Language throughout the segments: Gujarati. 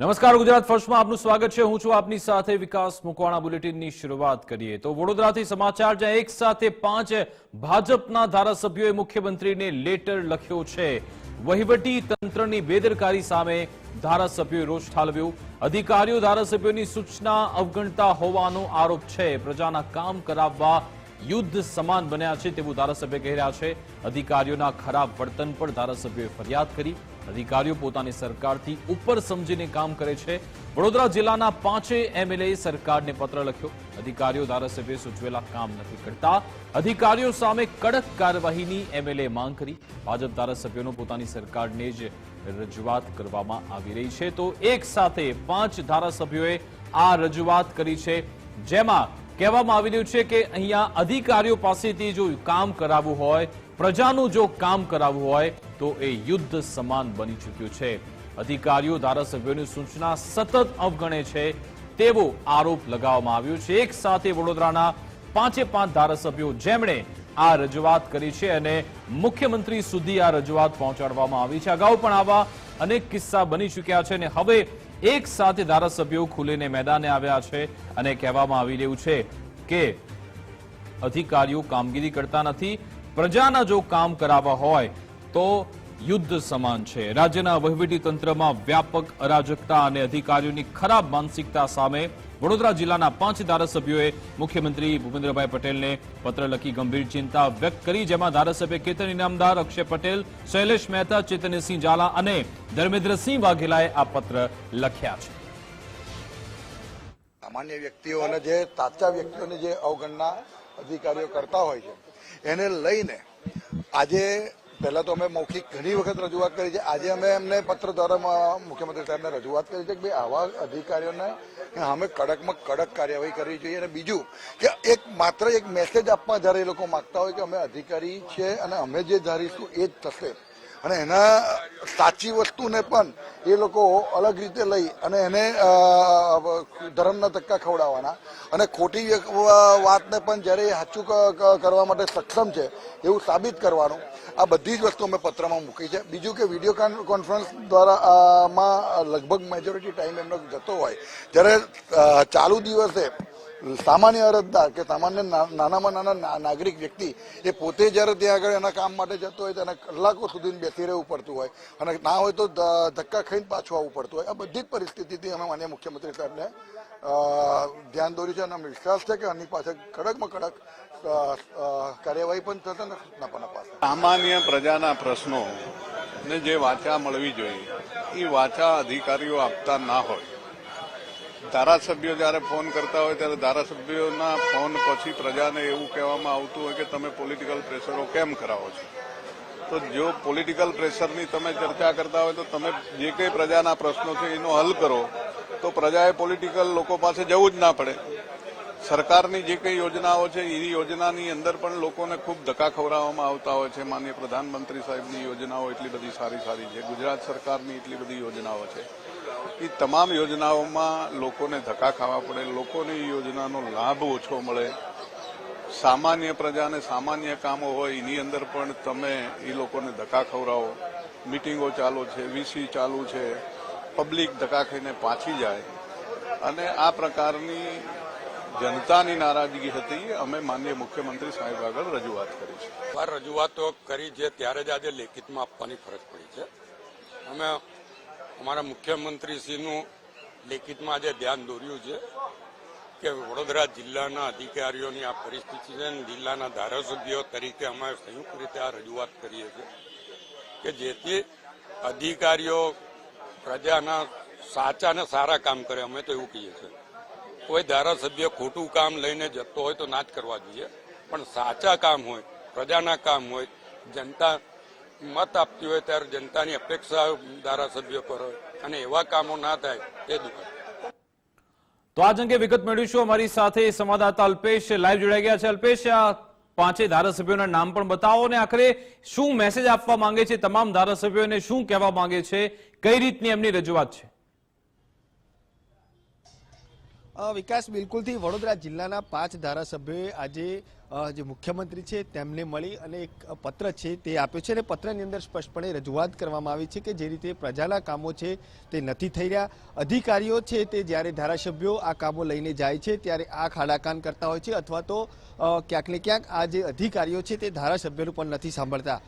નમસ્કાર, ગુજરાત ફર્સ્ટમાં આપનું સ્વાગત છે. હું છું આપની સાથે વિકાસ મુકવાણા બુલેટિનની શરૂઆત કરીએ. તો વડોદરાથી સમાચાર જ્યાં, એક સાથે પાંચ ભાજપના ધારાસભ્યોએ મુખ્યમંત્રીને લેટર લખ્યો છે. વહીવટી તંત્રની બેદરકારી સામે ધારાસભ્યોએ રોષ ઠાલવ્યો. અધિકારીઓ ધારાસભ્યોની સૂચના અવગણતા હોવાનો આરોપ છે. પ્રજાના કામ કરાવવા યુદ્ધ સમાન બન્યા છે તેવું ધારાસભ્ય કહી રહ્યા છે. અધિકારીઓના ખરાબ વર્તન પર ધારાસભ્યોએ ફરિયાદ કરી. અધિકારીઓ પોતાની સરકારથી ઉપર સમજીને કામ કરે છે. વડોદરા જિલ્લાના પાંચે એમએલએ સરકારને પત્ર લખ્યો. અધિકારીઓ ધારાસભ્ય સૂચવેલા કામ નથી કરતા. અધિકારીઓ સામે કડક કાર્યવાહીની એમએલએ માંગ કરી. ભાજપ ધારાસભ્યોનો પોતાની સરકારને જ રજૂઆત કરવામાં આવી રહી છે. તો એક સાથે પાંચ ધારાસભ્યોએ આ રજૂઆત કરી છે. જેમાં કહેવામાં આવી રહ્યું છે કે અહીંયા અધિકારીઓ પાસેથી જો કામ કરાવવું હોય, પ્રજાનું જો કામ કરાવવું હોય તો એ યુદ્ધ સમાન બની ચૂક્યું છે. અધિકારીઓ, ધારાસભ્યોની સૂચના સતત અવગણે છે. તેવો આરોપ લગાવવામાં આવ્યો છે. એક સાથે વડોદરાના પાંચે પાંચ ધારાસભ્યો જેમણે આ રજૂઆત કરી છે અને મુખ્યમંત્રી સુધી આ રજૂઆત પહોંચાડવામાં આવી છે. અગાઉ પણ આવા અનેક કિસ્સા બની ચૂક્યા છે અને હવે એક સાથે ધારાસભ્યો ખુલીને મેદાને આવ્યા છે અને કહેવામાં આવી રહ્યું છે કે અધિકારીઓ કામગીરી કરતા નથી. પ્રજાના જો કામ કરાવવા હોય તો યુદ્ધ સમાન છે. રાજ્યના વહીવટી તંત્રમાં વ્યાપક અરાજકતા અને અધિકારીઓની ખરાબ માનસિકતા સામે વડોદરા જિલ્લાના પાંચ ધારાસભ્યોએ મુખ્યમંત્રી ભૂપેન્દ્રભાઈ પટેલને પત્ર લખી ગંભીર ચિંતા વ્યક્ત કરી, જેમાં ધારાસભ્ય કેતન ઇનામદાર, અક્ષય પટેલ, શૈલેષ મહેતા, ચેતનસિંહ ઝાલા અને ધર્મેન્દ્રસિંહ વાઘેલાએ આ પત્ર લખ્યા છે. સામાન્ય વ્યક્તિઓ અને જે સાચા વ્યક્તિઓની જે અવગણના અધિકારીઓ કરતા હોય છે, એને લઈને આજે પહેલા તો અમે મૌખિક ઘણી વખત રજૂઆત કરી છે. આજે અમે એમને પત્ર દ્વારા મુખ્યમંત્રી સાહેબને રજૂઆત કરી છે કે ભાઈ આવા અધિકારીઓને અમે કડકમાં કડક કાર્યવાહી કરવી જોઈએ. અને બીજું કે એક માત્ર એક મેસેજ આપવા જ્યારે એ લોકો માગતા હોય કે અમે અધિકારી છે અને અમે જે ધારીશું એ જ થશે. અને એના સાચી વસ્તુને પણ એ લોકો અલગ રીતે લઈ અને એને ધર્મના ધક્કા ખવડાવવાના. અને ખોટી વાતને પણ જ્યારે એ સાચું કરવા માટે સક્ષમ છે, એવું સાબિત કરવાનું. આ બધી જ વસ્તુ અમે પત્રમાં મૂકી છે. બીજું કે વીડિયો કોન- કોન્ફરન્સ દ્વારા માં લગભગ મેજોરિટી ટાઈમ એમનો જતો હોય. જ્યારે ચાલુ દિવસે સામાન્ય અરજદાર કે સામાન્ય નાનામાં નાના નાગરિક વ્યક્તિ એ પોતે જ્યારે ત્યાં આગળ એના કામ માટે જતો હોય તેને કલાકો સુધી બેસી રહેવું પડતું હોય. અને ના હોય તો ધક્કા ખાઈને પાછું આવવું પડતું હોય. આ બધી જ પરિસ્થિતિથી અમે માન્ય મુખ્યમંત્રી સાહેબને ધ્યાન દોર્યું છે અને અમને વિશ્વાસ છે કે આની પાછળ કડકમાં કડક કાર્યવાહી પણ થશે ને પણ અપાશે સામાન્ય પ્રજાના પ્રશ્નો ને જે વાચા મળવી જોઈએ, એ વાચા અધિકારીઓ આપતા ના હોય. ધારાસભ્યો જ્યારે ફોન કરતા હોય ત્યારે ધારાસભ્યોના ફોન પછી પ્રજાને એવું કહેવામાં આવતું હોય કે તમે પોલિટિકલ પ્રેશરો કેમ કરાવો છો? તો જો પોલિટિકલ પ્રેશરની તમે ચર્ચા કરતા હોય તો તમે જે કંઈ પ્રજાના પ્રશ્નો છે એનો હલ કરો, તો પ્રજાએ પોલિટિકલ લોકો પાસે જવું જ ના પડે. સરકારની જે કંઈ યોજનાઓ છે એ યોજનાની અંદર પણ લોકોને ખૂબ ધક્કા ખવડાવવામાં આવતા હોય છે. માન્ય પ્રધાનમંત્રી સાહેબની યોજનાઓ એટલી બધી સારી સારી છે. ગુજરાત સરકારની એટલી બધી યોજનાઓ છે. એ તમામ યોજનાઓમાં લોકોને ધક્કા ખાવા પડે. લોકોને એ યોજનાનો લાભ ઓછો મળે. સામાન્ય પ્રજાને સામાન્ય કામો હોય એની અંદર પણ તમે એ લોકોને ધક્કા ખવડાવો. મિટિંગો ચાલુ છે, વીસી ચાલુ છે. પબ્લિક ધક્કા ખાઈને પાછી જાય. અને આ પ્રકારની જનતાની નારાજગી હતી. અમે માનનીય મુખ્યમંત્રી સાહેબ આગળ રજૂઆત કરી છે. રજૂઆતો કરી છે ત્યારે જ આજે લેખિતમાં આપવાની ફરજ પડી છે. અમે અમારા મુખ્યમંત્રીશ્રીનું લેખિતમાં આજે ધ્યાન દોર્યું છે કે વડોદરા જિલ્લાના અધિકારીઓની આ પરિસ્થિતિ છે અને જિલ્લાના ધારાસભ્યો તરીકે અમે સંયુક્ત રીતે આ રજૂઆત કરીએ છીએ કે જેથી અધિકારીઓ પ્રજાના સાચા અને સારા કામ કરે. અમે તો એવું કહીએ છીએ. કોઈ ધારાસભ્ય ખોટું કામ લઈને જતો હોય તો ના જ કરવા જોઈએ. પણ સાચા કામ હોય, પ્રજાના કામ હોય, જનતા મત આપતી હોય ત્યારે જનતાની અપેક્ષા ધારાસભ્યો પર હોય અને એવા કામો ના થાય એ દુઃખદ તો આજ અંગે વિગત મેળવીશું. અમારી સાથે સંવાદદાતા અલ્પેશ લાઈવ જોડાઈ ગયા છે. અલ્પેશ, આ પાંચે ધારાસભ્યોના નામ પણ બતાવો અને આખરે શું મેસેજ આપવા માંગે છે તમામ ધારાસભ્યોને? શું કહેવા માંગે છે? કઈ રીતની એમની રજૂઆત છે? વિકાસ બિલકુલથી વડોદરા જિલ્લાના પાંચ ધારાસભ્યોએ આજે જે મુખ્યમંત્રી છે તેમને મળી અને એક પત્ર છે તે આપ્યો છે અને પત્રની અંદર સ્પષ્ટપણે રજૂઆત કરવામાં આવી છે કે જે રીતે પ્રજાના કામો છે તે નથી થઈ રહ્યા. અધિકારીઓ છે તે જ્યારે ધારાસભ્યો આ કામો લઈને જાય છે ત્યારે આ ખાડાકાન કરતા હોય છે અથવા તો ક્યાંક ને ક્યાંક આ જે અધિકારીઓ છે તે ધારાસભ્યોનું પણ નથી સાંભળતા.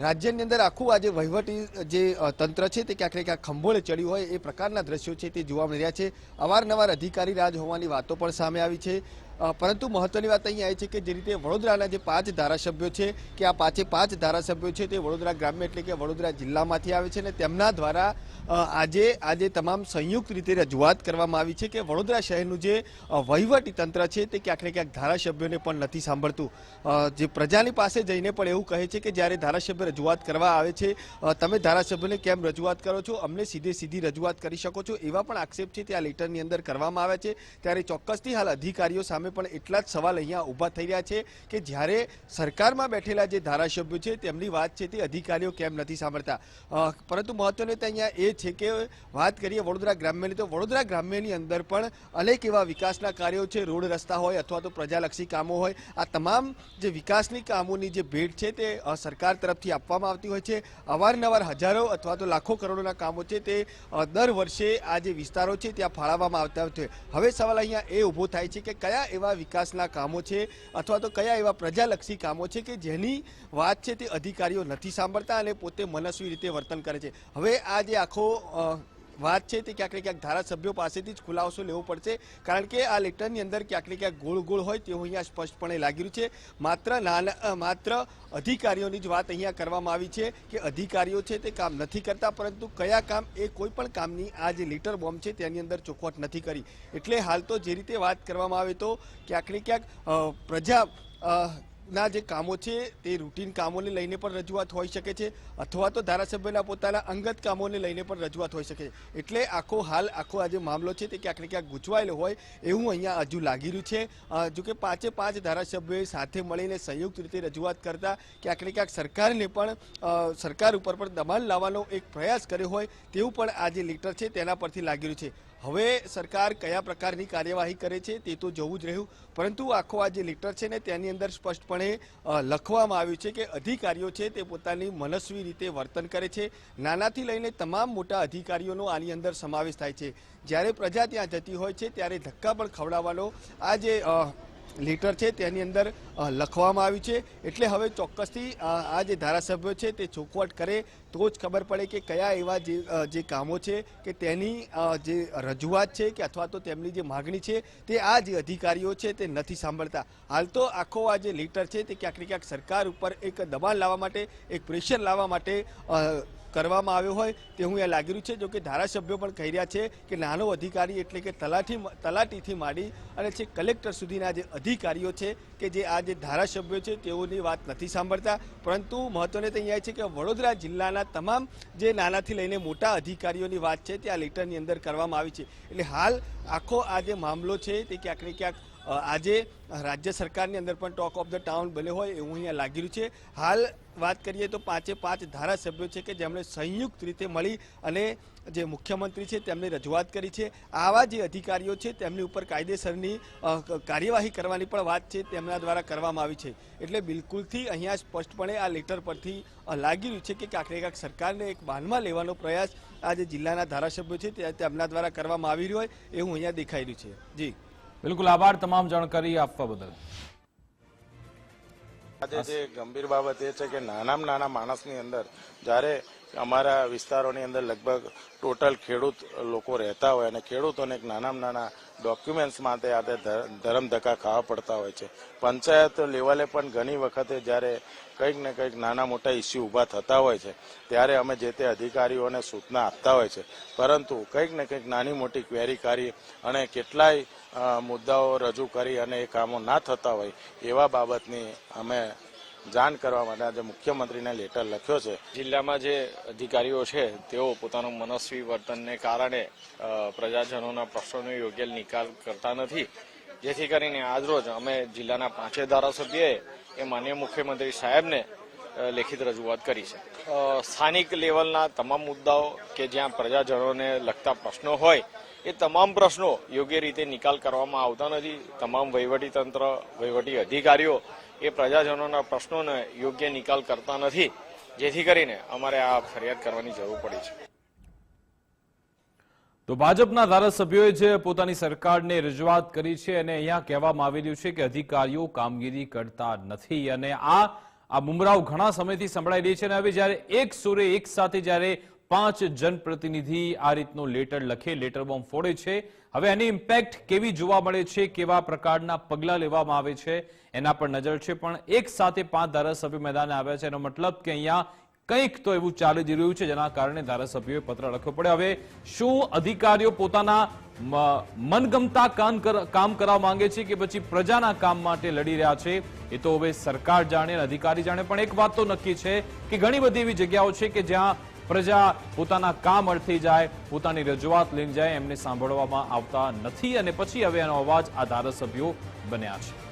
રાજ્યની અંદર આખું આજે વહીવટી જે તંત્ર છે તે ક્યાંક ને ક્યાંક ખંભોળે ચડ્યું હોય એ પ્રકારના દ્રશ્યો છે તે જોવા મળી રહ્યા છે. અવારનવાર અધિકારી રાજ હોવાની વાતો પણ સામે આવી છે. પરંતુ મહત્વની વાત અહીં આવી છે કે જે રીતે વડોદરાના જે પાંચ ધારાસભ્યો છે, કે આ પાંચે પાંચ ધારાસભ્યો છે, તે વડોદરા ગ્રામ્ય એટલે કે વડોદરા જિલ્લામાંથી આવે છે અને તેમના દ્વારા આજે આજે તમામ સંયુક્ત રીતે રજૂઆત કરવામાં આવી છે કે વડોદરા શહેરનું જે વહીવટી તંત્ર છે તે ક્યાંક ને ક્યાંક ધારાસભ્યોને પણ નથી સાંભળતું. જે પ્રજાની પાસે જઈને પણ એવું કહે છે કે જ્યારે ધારાસભ્ય રજૂઆત કરવા આવે છે તમે ધારાસભ્યોને કેમ રજૂઆત કરો છો? અમને સીધે સીધી રજૂઆત કરી શકો છો? એવા પણ આક્ષેપ છે તે આ લેટરની અંદર કરવામાં આવે છે. ત્યારે ચોક્કસથી હાલ અધિકારીઓ સામે પણ એટલા જ સવાલ અહીંયા ઊભા થઈ રહ્યા છે કે જ્યારે સરકારમાં બેઠેલા જે ધારાસભ્યો છે, તેમની વાત છે તે અધિકારીઓ કેમ નથી સાંભળતા? પરંતુ મહત્વની અહીંયા એ છે કે વાત કરીએ વડોદરા ગ્રામ્યની, તો વડોદરા ગ્રામ્યની અંદર પણ અનેક એવા વિકાસના કાર્યો છે, રોડ રસ્તા હોય અથવા તો પ્રજાલક્ષી કામો હોય. આ તમામ જે વિકાસની કામોની જે ભેટ છે તે સરકાર તરફથી આપવામાં આવતી હોય છે. અવારનવાર હજારો અથવા તો લાખો કરોડોના કામો છે તે દર વર્ષે આ જે વિસ્તારો છે ત્યાં ફાળવવામાં આવતા હોય છે. હવે સવાલ અહીંયા એ ઊભો થાય છે કે કયા એવા વિકાસના કામો છે અથવા તો કયા એવા પ્રજાલક્ષી કામો છે કે જેની વાત છે તે અધિકારીઓ નથી સાંભળતા અને પોતે મનસ્વી રીતે વર્તન કરે છે. હવે આ જે આખો વાત છે તે ક્યાંક ને ક્યાંક ધારાસભ્યો પાસેથી જ ખુલાસો લેવો પડશે, કારણ કે આ લેટરની અંદર ક્યાંક ને ક્યાંક ગોળ ગોળ હોય તેવું અહીંયા સ્પષ્ટપણે લાગી રહ્યું છે. માત્ર નાના માત્ર અધિકારીઓની જ વાત અહીંયા કરવામાં આવી છે કે અધિકારીઓ છે તે કામ નથી કરતા, પરંતુ કયા કામ એ કોઈ પણ કામની આ જે લીટર બોમ્બ છે તેની અંદર ચોખવટ નથી કરી. એટલે હાલ તો જે રીતે વાત કરવામાં આવે તો ક્યાંક ને ક્યાંક પ્રજા ના જે કામો છે તે રૂટીન કામોને લઈને પણ રજૂઆત હોઈ શકે છે અથવા તો ધારાસભ્યના પોતાના અંગત કામોને લઈને પણ રજૂઆત હોઈ શકે. છે એટલે આખો હાલ આખો આ જે મામલો છે તે ક્યાંક ને ક્યાંક ગૂંચવાયેલો હોય એવું અહીંયા હજુ લાગી રહ્યું છે. અ, જો કે પાંચે પાંચ ધારાસભ્યોએ સાથે મળીને સંયુક્ત રીતે રજૂઆત કરતા ક્યાંક ને ક્યાંક સરકારને પણ સરકાર ઉપર પણ દબાણ લાવવાનો એક પ્રયાસ કર્યો હોય તેવું પણ આ જે લીટર છે તેના પરથી લાગી રહ્યું છે. હવે સરકાર કયા પ્રકારની કાર્યવાહી કરે છે તે તો જોવું જ રહ્યું. પરંતુ આખો આ જે લેટર છે ને, તેની અંદર સ્પષ્ટપણે લખવામાં આવ્યું છે કે અધિકારીઓ છે તે પોતાની મનસ્વી રીતે વર્તન કરે છે. નાનાથી લઈને તમામ મોટા અધિકારીઓનો આની અંદર સમાવેશ થાય છે. જ્યારે પ્રજા ત્યાં જતી હોય છે, ત્યારે ધક્કા પણ ખવડાવવાનો આ જે લેટર છે તેની અંદર લખવામાં આવ્યું છે. એટલે હવે ચોક્કસથી આ જે ધારાસભ્યો છે તે ચોખવટ કરે તો જ ખબર પડે કે કયા એવા જે કામો છે કે તેની જે રજૂઆત છે કે અથવા તો તેમની જે માગણી છે તે આ જે અધિકારીઓ છે તે નથી સાંભળતા. હાલ તો આખો આ જે લેટર છે તે ક્યાંક ને ક્યાંક સરકાર ઉપર એક દબાણ લાવવા માટે, એક પ્રેશર લાવવા માટે કરવામાં આવ્યો હોય તે હું અહીંયા લાગી રહ્યું છે. જો કે ધારાસભ્યો પણ કહી રહ્યા છે કે નાનો અધિકારી એટલે કે તલાટી તલાટીથી માંડી અને છે કલેક્ટર સુધીના જે અધિકારીઓ છે કે જે આ જે ધારાસભ્યો છે તેઓની વાત નથી સાંભળતા. પરંતુ મહત્વની તો અહીંયા છે કે વડોદરા જિલ્લાના તમામ જે નાનાથી લઈને મોટા અધિકારીઓની વાત છે તે આ લેટરની અંદર કરવામાં આવી છે. એટલે હાલ આખો આ જે મામલો છે તે ક્યાંક ને ક્યાંક આજે રાજ્ય સરકારની અંદર પણ ટોક ઓફ ધ ટાઉન બને હોય એવું અહીંયા લાગી રહ્યું છે. હાલ વાત કરીએ તો પાંચે પાંચ ધારાસભ્યો છે કે જેમણે સંયુક્ત રીતે મળી અને જે મુખ્યમંત્રી છે તેમને રજૂઆત કરી છે. આવા જે અધિકારીઓ છે તેમની ઉપર કાયદેસરની કાર્યવાહી કરવાની પણ વાત છે તેમના દ્વારા કરવામાં આવી છે. એટલે બિલકુલથી અહીંયા સ્પષ્ટપણે આ લેટર પરથી લાગી રહ્યું છે કે કાંકરે કાંક સરકારને એક બાનમાં લેવાનો પ્રયાસ આ જે જિલ્લાના ધારાસભ્યો છે તેમના દ્વારા કરવામાં આવી રહ્યો હોય એવું અહીંયા દેખાઈ રહ્યું છે. જી. બિલકુલ આભાર તમામ જાણકારી આપવા બદલ. આજે જે ગંભીર બાબત એ છે કે નાનામાં નાના માણસની અંદર જ્યારે અમારા વિસ્તારોની અંદર લગભગ ટોટલ ખેડૂત લોકો રહેતા હોય અને ખેડૂતોને એક નાનામાં નાના ડોક્યુમેન્ટ્સ માટે આજે ધરમધક્કા ધરમ ધક્કા ખાવા પડતા હોય છે. પંચાયત લેવલે પણ ઘણી વખતે જ્યારે કંઈક ને કંઈક નાના મોટા ઇસ્યુ ઊભા થતા હોય છે, ત્યારે અમે જે તે અધિકારીઓને સૂચના આપતા હોય છે. પરંતુ કંઈક ને કંઈક નાની મોટી ક્વેરી કરી અને કેટલાય મુદ્દાઓ રજૂ કરી અને એ કામો ના થતા હોય એવા બાબતની અમે જાણ કરવા માટે આજે મુખ્યમંત્રીને લેટર લખ્યો છે. જિલ્લામાં જે અધિકારીઓ છે, તેઓ પોતાનું મનસ્વી વર્તનને કારણે પ્રજાજનોના પ્રશ્નોનો યોગ્ય નિકાલ કરતા નથી. જેથી કરીને આજરોજ અમે જિલ્લાના પાંચે ધારાસભ્યએ એ માન્ય મુખ્યમંત્રી સાહેબને લેખિત રજૂઆત કરી છે. સ્થાનિક લેવલના તમામ મુદ્દાઓ કે જ્યાં પ્રજાજનોને લગતા પ્રશ્નો હોય, એ તમામ પ્રશ્નો યોગ્ય રીતે નિકાલ કરવામાં આવતા નથી. તમામ વહીવટી તંત્ર વહીવટી અધિકારીઓ એ પ્રજાજનોના પ્રશ્નોને યોગ્ય નિકાલ કરતા નથી. જેથી કરીને અમારે આ ફરિયાદ કરવાની જરૂર પડી છે. તો ભાજપના ધારાસભ્યોએ જે પોતાની સરકારને રજૂઆત કરી છે અને અહીંયા કહેવામાં આવી રહ્યું છે કે અધિકારીઓ કામગીરી કરતા નથી અને આ આ બુમરાવ ઘણા સમયથી સંભળાઈ રહી છે અને હવે જ્યારે એક સુરે એક સાથે જ્યારે પાંચ જનપ્રતિનિધિ આ રીતનો લેટર લખે, લેટર બોમ્બ ફોડે છે. હવે એની ઇમ્પેક્ટ કેવી જોવા મળે છે, કેવા પ્રકારના પગલાં લેવામાં આવે છે, એના પર નજર છે. પણ એક સાથે પાંચ ધારાસભ્યો મેદાને આવ્યા છે. એનો મતલબ કે અહીંયા કંઈક તો એવું ચાલી જ રહ્યું છે, જેના કારણે ધારાસભ્યોએ પત્ર લખવો પડે હવે શું અધિકારીઓ પોતાના મનગમતા કામ કરવા માંગે છે કે પછી પ્રજાના કામ માટે લડી રહ્યા છે? એ તો હવે સરકાર જાણે અધિકારી જાણે. પણ એક વાત તો નક્કી છે કે ઘણી બધી એવી જગ્યાઓ છે કે જ્યાં પ્રજા પોતાના કામ અર્થે જાય, પોતાની રજૂઆત લઈને જાય, એમને સાંભળવામાં આવતા નથી અને પછી હવે એનો અવાજ આ ધારાસભ્યો બન્યા છે.